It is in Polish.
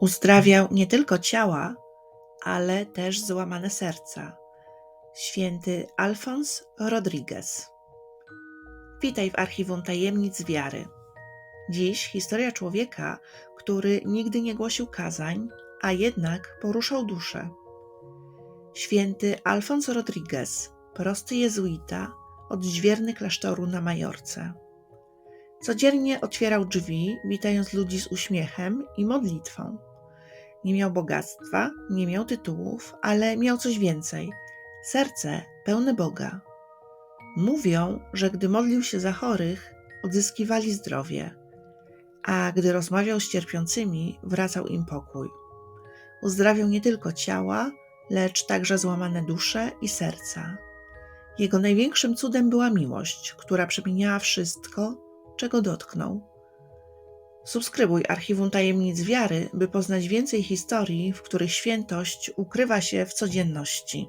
Uzdrawiał nie tylko ciała, ale też złamane serca. Święty Alfons Rodriguez. Witaj w archiwum tajemnic wiary. Dziś historia człowieka, który nigdy nie głosił kazań, a jednak poruszał duszę. Święty Alfons Rodriguez, prosty jezuita, odźwierny klasztoru na Majorce. Codziennie otwierał drzwi, witając ludzi z uśmiechem i modlitwą. Nie miał bogactwa, nie miał tytułów, ale miał coś więcej serce pełne Boga. Mówią, że gdy modlił się za chorych, odzyskiwali zdrowie, a gdy rozmawiał z cierpiącymi, wracał im pokój. Uzdrawiał nie tylko ciała, lecz także złamane dusze i serca. Jego największym cudem była miłość, która przemieniała wszystko, czego dotknął. Subskrybuj Archiwum Tajemnic Wiary, by poznać więcej historii, w których świętość ukrywa się w codzienności.